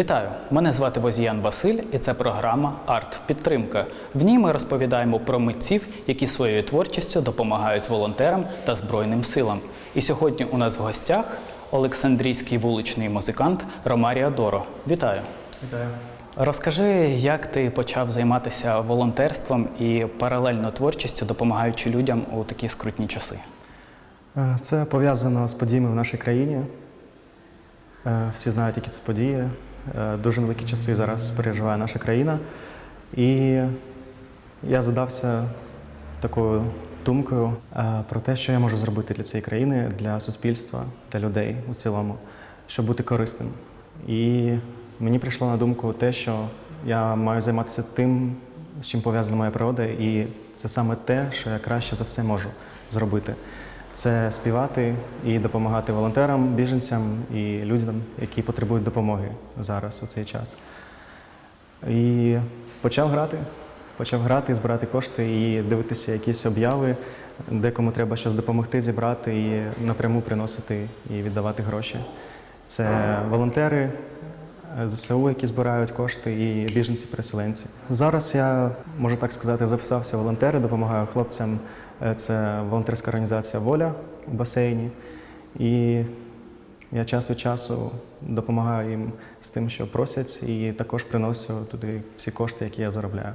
Вітаю! Мене звати Возіян Василь, і це програма Арт Підтримка. В ній ми розповідаємо про митців, які своєю творчістю допомагають волонтерам та Збройним силам. І сьогодні у нас в гостях Олександрійський вуличний музикант Ромаріо Доро. Вітаю! Вітаю. Розкажи, як ти почав займатися волонтерством і паралельно творчістю, допомагаючи людям у такі скрутні часи. Е, Це пов'язано з подіями в нашій країні. Е, Всі знають, які це події. Е, Дуже великі часи зараз переживає наша країна. І я задався такою думкою е, про те, що я можу зробити для цієї країни, для суспільства, для людей у цілому, щоб бути корисним. І мені прийшло на думку те, що я маю займатися тим, з чим пов'язана моя природа, і це саме те, що я краще за все можу зробити. Це співати і допомагати волонтерам, біженцям і людям, які потребують допомоги зараз у цей час. І почав грати. Почав грати, збирати кошти і дивитися якісь обяви, де кому треба щось допомогти, зібрати і напряму приносити і віддавати гроші. Це волонтери ЗСУ, які збирають кошти, і біженці-переселенці. Зараз я, можу так сказати, записався волонтери, допомагаю хлопцям. Е, Це волонтерська організація Воля у басейні. І я час від часу допомагаю їм з тим, що просять, і також приношу туди всі кошти, які я заробляю.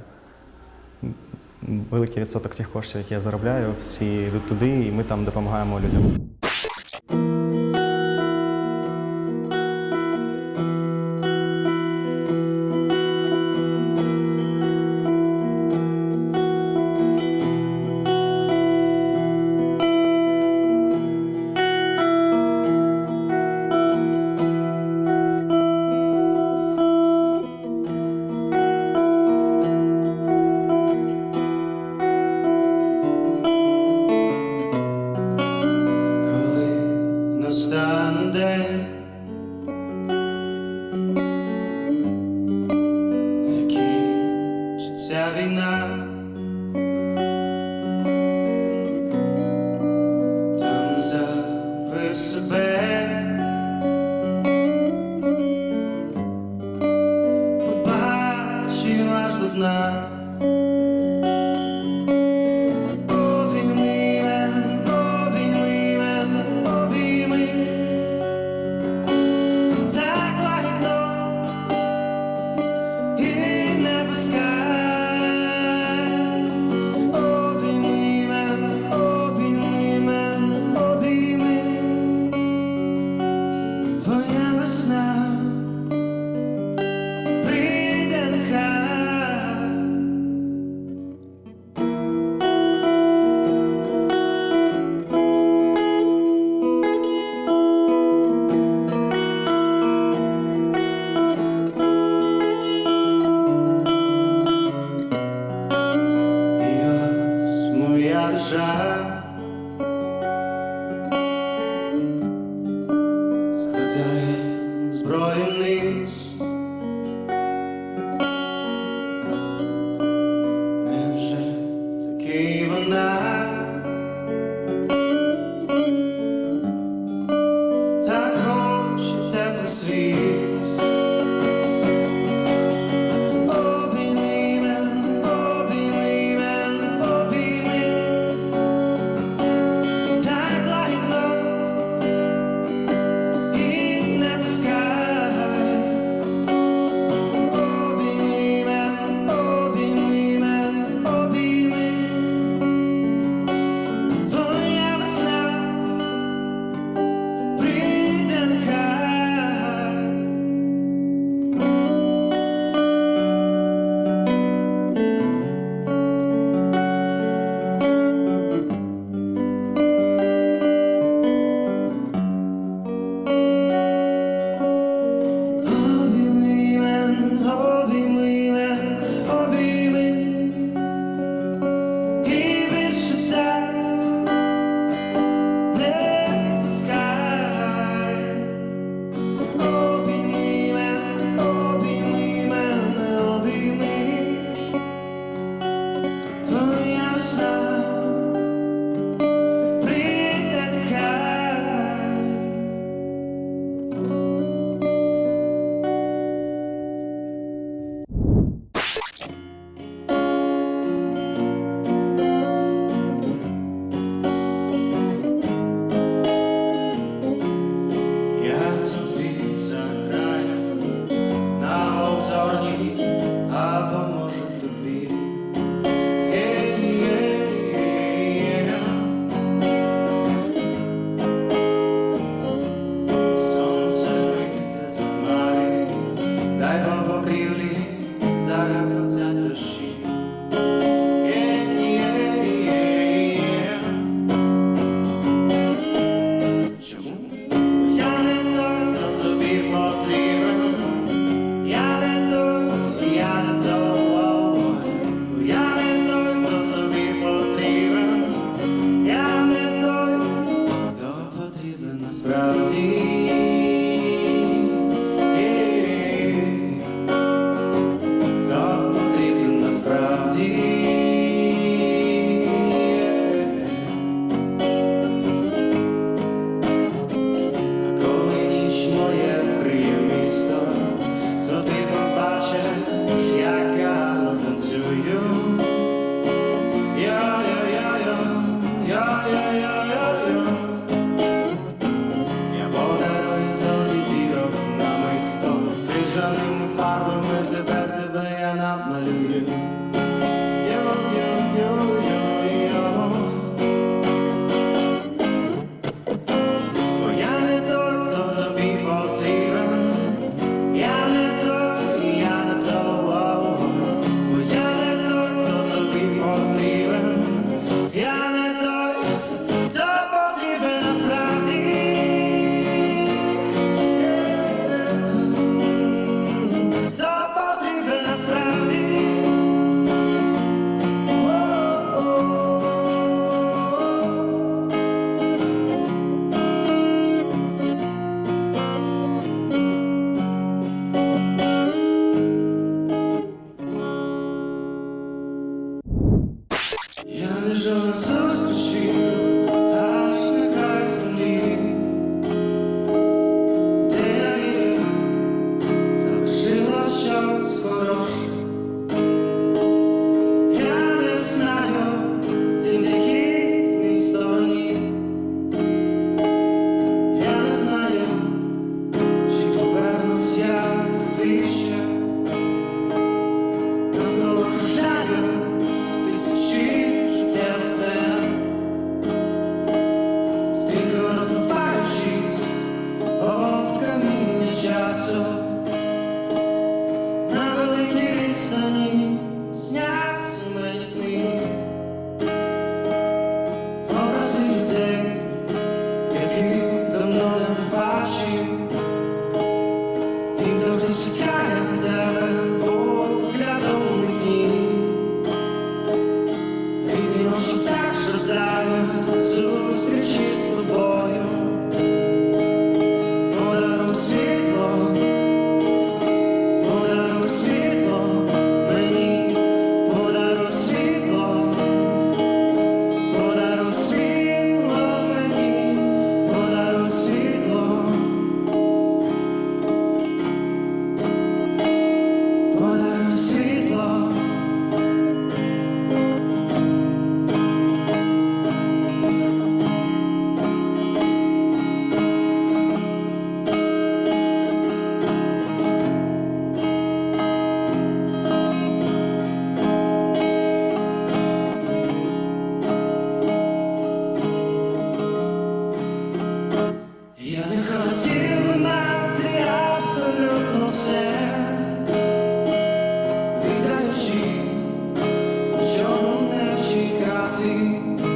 Великий відсоток тих коштів, які я заробляю, всі йдуть туди, і ми там допомагаємо людям. having that you. sun чого не чекати, на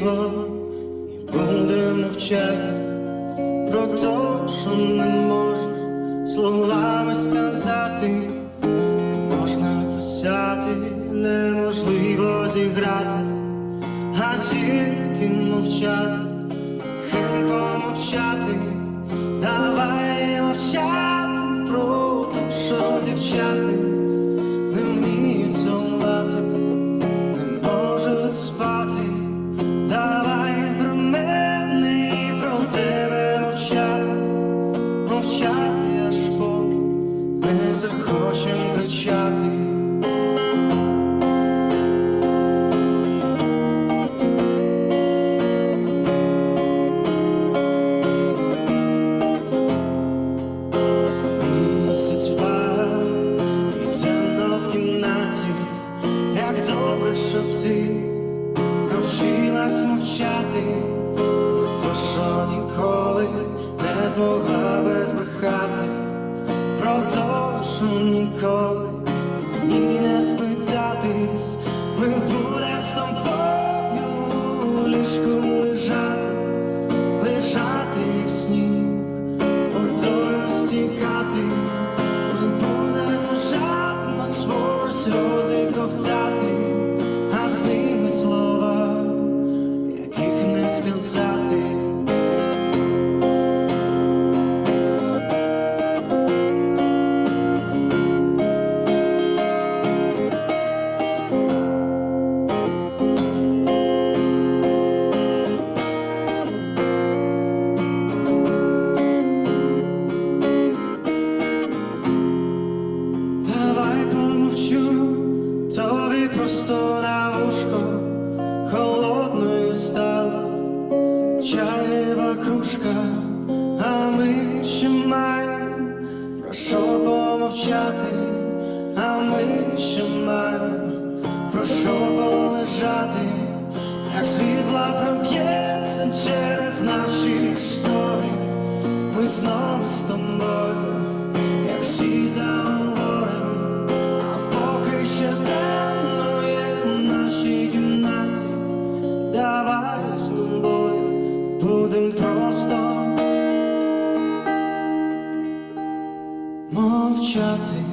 світло і будемо мовчати про те, що не можна словами сказати, можна писати. неможливо зіграти, а тільки мовчати, тихенько мовчати, давай мовчати про те, що дівчата у мовчати, а ми ще маємо про що полежати, як світла проб'ється через наші штори, ми знову з тобою, як всі заговоримо, а поки ще темно є в нашій кімнаті, давай з тобою будемо просто. shouting.